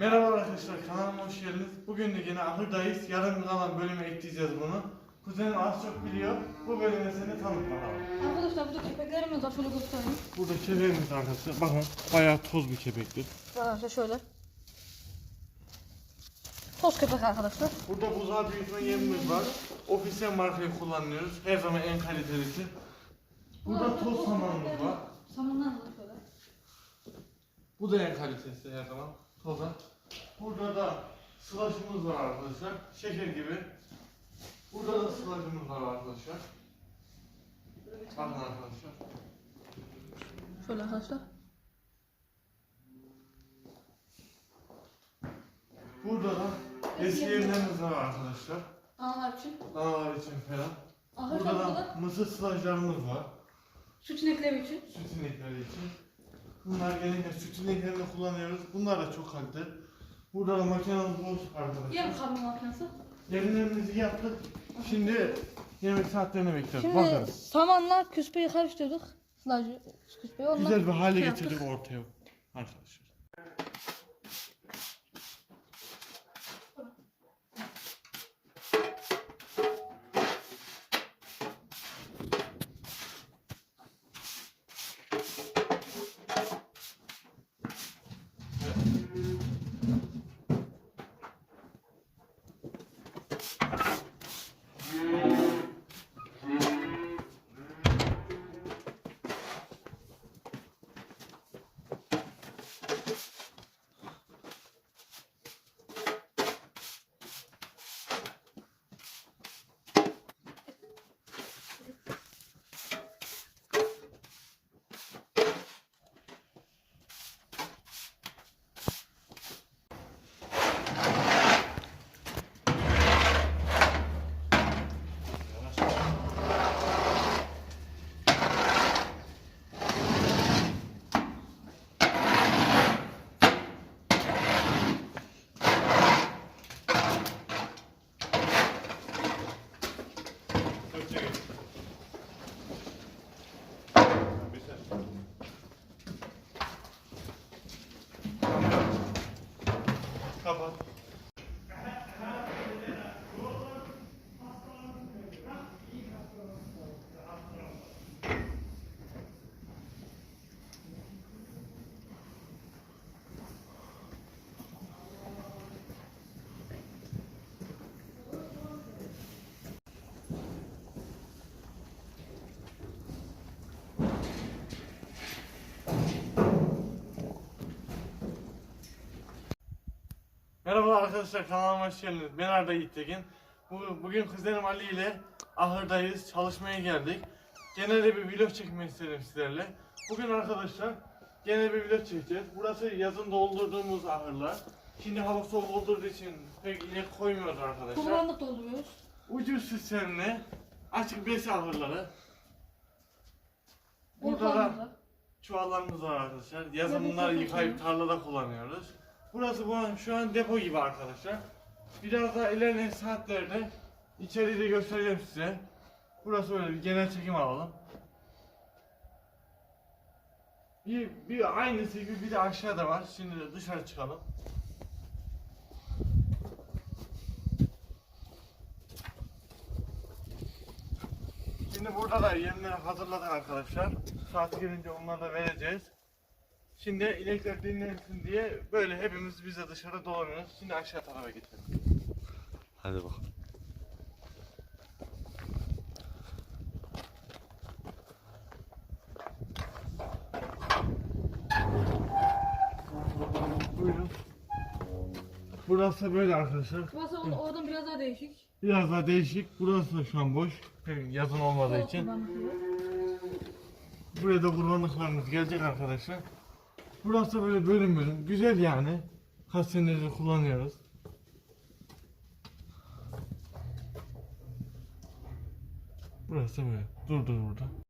Merhaba arkadaşlar kanalıma hoş geldiniz. Bugün de yine ahırdayız. Yarım kalan bölüme ekleyeceğiz bunu. Kuzenim az çok biliyor. Bu bölüme seni tanıt bakalım. Arkadaşlar burada köpeklerimiz var şöyle göstereyim. Burada kepeğimiz arkadaşlar. Bakın bayağı toz bir kepektir. Arkadaşlar şöyle. Toz köpek arkadaşlar. Burada buzağı büyütme yemimiz var. Ofisyen markayı kullanıyoruz. Her zaman en kalitelisi. Burada toz samanımız var. Samanlar var şöyle. Bu da en kalitesi her zaman. Toza. Burada da sılaşımız var arkadaşlar. Şeker gibi. Burada da sılaşımız var arkadaşlar. Bakın arkadaşlar. Şöyle arkadaşlar. Burada da eski evlerimiz var arkadaşlar. Analar için. Danalar için falan. Arkadaşlar Burada da mısır sılajlarımız var. süt inekleri için. Süt inekleri için. Bunlar genellikle süt ineklerini kullanıyoruz. Bunlar da çok kalite. Burada da makinamız boş arkadaşlar. Yarım kamyon makinesi. Yemlerimizi yaptık. Şimdi yemek saatlerini bekliyoruz. Şimdi Bakarız. samanla küspeyi karıştırdık. Sılacı küspeyi ondan Güzel bir hale şey yaptık. getirdik ortaya arkadaşlar. 번. Merhaba arkadaşlar kanalıma hoş geldiniz. Ben Arda Yiğittekin. Bu- Bugün kuzenim Ali ile ahırdayız. Çalışmaya geldik. Genel bir vlog çekmek istedim sizlerle. Bugün arkadaşlar genel bir vlog çekeceğiz. Burası yazın doldurduğumuz ahırlar. Şimdi hava soğuk olduğu için pek inek koymuyoruz arkadaşlar. Kullandık dolduruyoruz. Ucuz sistemli açık bes ahırları. Burada da çuvallarımız var arkadaşlar. Yazın bunları yıkayıp tarlada kullanıyoruz. Burası bu an, şu an depo gibi arkadaşlar. Biraz daha ilerleyen saatlerde içeriği de göstereceğim size. Burası böyle bir genel çekim alalım. Bir, bir aynısı gibi bir de aşağıda var. Şimdi de dışarı çıkalım. Şimdi burada da yemleri hazırladık arkadaşlar. Saat gelince onları da vereceğiz. Şimdi inekler dinlensin diye böyle hepimiz bize dışarı dolanıyoruz. Şimdi aşağı tarafa gidelim. Hadi bakalım. Buyurun. Burası böyle arkadaşlar. Burası or- oradan biraz daha değişik. Biraz daha değişik. Burası da şu an boş. Yazın olmadığı için. Buraya da kurbanlıklarımız gelecek arkadaşlar. Burası böyle bölüm bölüm. Güzel yani. Senedir kullanıyoruz. Burası böyle. Dur dur burada.